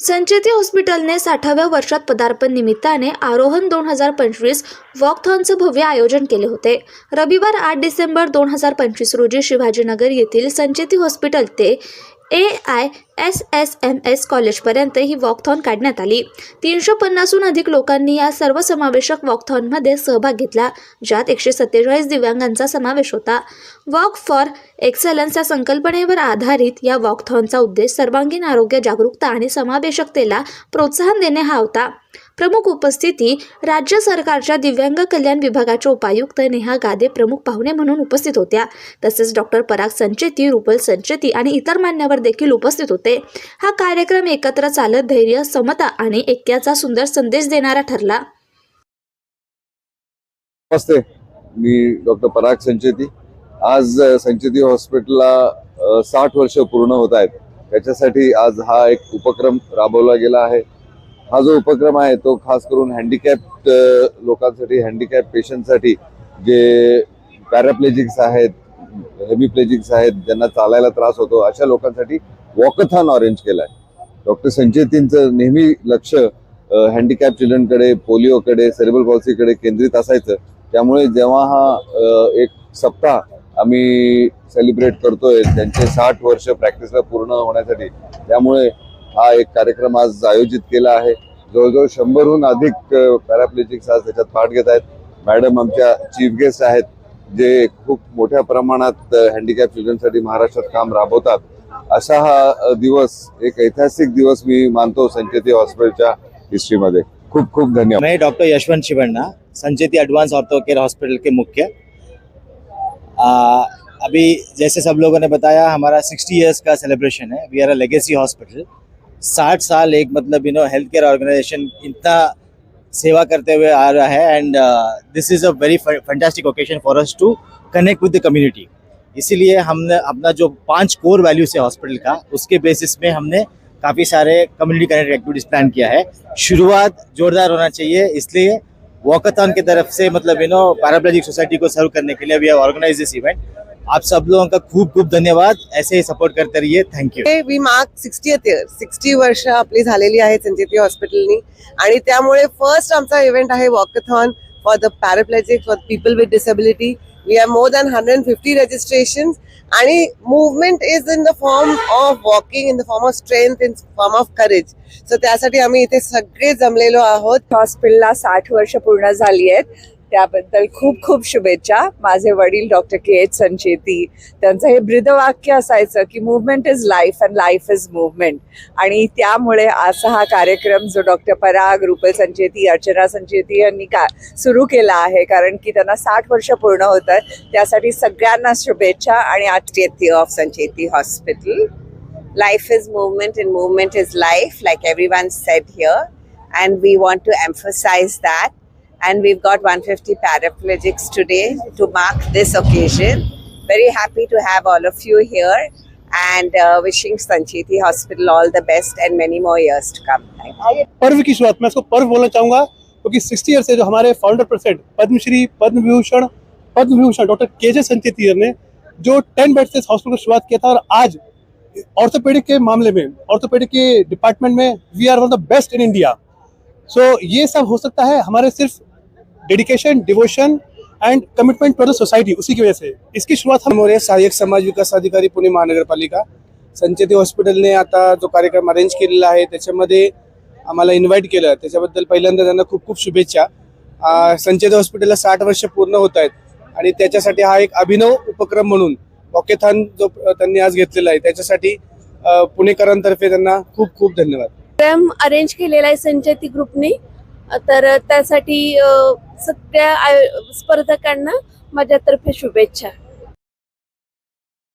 संचेती हॉस्पिटलने साठाव्या वर्षात पदार्पण निमित्ताने आरोहण दोन हजार पंचवीस वॉकथॉनचं भव्य आयोजन केले होते. रविवार आठ डिसेंबर दोन हजार पंचवीस रोजी शिवाजीनगर येथील संचेती हॉस्पिटल ते A I S S M S कॉलेजपर्यंत ही वॉकथॉन काढण्यात आली. तीनशे पन्नासहून अधिक लोकांनी या सर्वसमावेशक वॉकथॉनमध्ये सहभाग घेतला ज्यात एकशे सत्तेचाळीस दिव्यांगांचा समावेश होता. वॉक फॉर एक्सलन्स या संकल्पनेवर आधारित या वॉकथॉनचा उद्देश सर्वांगीण आरोग्य जागरूकता आणि समावेशकतेला प्रोत्साहन देणे हा होता. प्रमुख उपस्थिती राज्य सरकारच्या दिव्यांग कल्याण विभागाच्या उपायुक्त नेहा गादे प्रमुख पाहुणे म्हणून उपस्थित होत्या. तसेच डॉक्टर पराग संचेती रुपल संचेती आणि इतर मान्यवर देखील उपस्थित होते. हा कार्यक्रम एकत्र चालत धैर्य समता आणि ऐक्याचा सुंदर संदेश देणारा ठरला. नमस्ते. मी डॉक्टर पराग संचेती. आज संचेती हॉस्पिटलला साठ वर्ष पूर्ण होत आहेत. त्याच्यासाठी आज हा एक उपक्रम राबवला गेला आहे. हा जो उपक्रम आहे तो खास करून हँडिकॅप लोकांसाठी हँडिकॅप पेशंटसाठी जे पॅराप्लेजिक्स आहेत हेमिप्लेजिक्स आहेत ज्यांना चालायला त्रास होतो अशा लोकांसाठी वॉकथॉन अरेंज केला आहे डॉक्टर संचेतींचं नेहमी लक्ष हँडिकॅप चिल्ड्रनकडे पोलिओकडे सेरेबल पॉलिसीकडे केंद्रित असायचं. त्यामुळे जेव्हा हा एक सप्ताह आम्ही सेलिब्रेट करतोय त्यांचे साठ वर्ष प्रॅक्टिसला पूर्ण होण्यासाठी त्यामुळे हा एक कार्यक्रम आज आयोजित केला आहे. जवळजवळ शंभरहून अधिक पॅराप्लेजिक्स आज त्याच्यात पाठ घेत आहेत. मॅडम आमच्या चीफ गेस्ट आहेत जे खूप मोठ्या प्रमाणात हँडिकॅप चिल्ड्रनसाठी महाराष्ट्रात काम राबवतात. असा हा दिवस एक ऐतिहासिक दिवस मी मानतो संचेती हॉस्पिटलच्या हिस्ट्रीमध्ये. खूप खूप धन्यवाद. मैं doctor Yashwant Shivanna Sancheti advance ortho care hospital के मुख्य। अभी जैसे सब लोगों ने बताया हमारा 60 इयर्स का सेलिब्रेशन है। We are a legacy hospital 60 साल एक मतलब you know health care organisation इतना सेवा करते हुए आ रहा है and this is a very fantastic occasion for us to connect with the community इसीलिए हमने अपना जो पाँच कोर वैल्यूज़ है हॉस्पिटल का, उसके बेसिस में हमने काफ़ी सारे कम्युनिटी कनेक्ट एक्टिविटीज़ प्लान किया है। शुरुआत जोरदार होना चाहिए, इसलिए वॉकथॉन की तरफ़ से मतलब यू नो पैराप्लेजिक सोसाइटी को सर्व करने के लिए we have organise this event आप सब लोगों का खूब खूब धन्यवाद। ऐसे ही सपोर्ट करते रहिए। Thank you we mark sixtieth year sixty वर्ष आपली झालेली आहे संचेती हॉस्पिटलनी आणि त्यामुळे फर्स्ट आमचा इव्हेंट आहे walkathon for the paraplegic for people with disability we are more than hundred fifty registration आणि movement is in the form of walking in the form of strength in form of courage so त्यासाठी आम्ही इथे सगळे जमलेलो आहोत. हॉस्पिटलला साठ वर्ष पूर्ण झाली आहेत. त्याबद्दल खूप खूप शुभेच्छा. माझे वडील डॉक्टर के एच संचेती त्यांचं हे ब्रीदवाक्य असायचं की movement is life and life is movement आणि त्यामुळे असा हा कार्यक्रम जो डॉक्टर पराग रुपल संचेती अर्चना संचेती यांनी का सुरू केला आहे कारण की त्यांना साठ वर्ष पूर्ण होत आहेत त्यासाठी सगळ्यांना शुभेच्छा आणि आज of Sancheti hospital life is movement movement movement is life like everyone sat here and we want to emphasize that and we've got 150 paraplegics today to mark this occasion. Very happy to have all of you here and uh, wishing sanchiti hospital all the best and many more years to come. पर्व की शुरुआत। मैं इसको पर्व बोलना चाहूँगा क्योंकि sixty year से जो हमारे founder president Padmashri Padma Vibhushan Padma Vibhushan doctor K J Sancheti ने जो टेन बेड से हॉस्पिटल को शुरुआत किया था और आज ऑर्थोपेडिक के मामले में ऑर्थोपेडिक के डिपार्टमेंट में we are one the best in India so ये सब हो सकता है हमारे सिर्फ़ dedication devotion and commitment to the society उसी की वजह से इसकी शुरुआत हम मोरे सहाय्यक समाज विकास अधिकारी पुणे महानगरपालिका संचेती हॉस्पिटलने आता जो कार्यक्रम अरेंज केलेला आहे त्याच्यामध्ये आम्हाला इन्व्हाइट केलं. त्याच्याबद्दल पहिल्यांदा त्यांना खूप खूप शुभेच्छा. संचेती हॉस्पिटलला साठ वर्ष पूर्ण होत आहेत आणि त्याच्यासाठी हा एक अभिनव उपक्रम म्हणून वॉकेथॉन जो त्यांनी आज घेतलेला आहे त्याच्यासाठी पुणेकरांतर्फे त्यांना खूप खूप धन्यवाद. अरेंज केलेला आहे संचेती ग्रुपने तर त्यासाठी सगळ्या आय- स्पर्धकांना माझ्यातर्फे शुभेच्छा.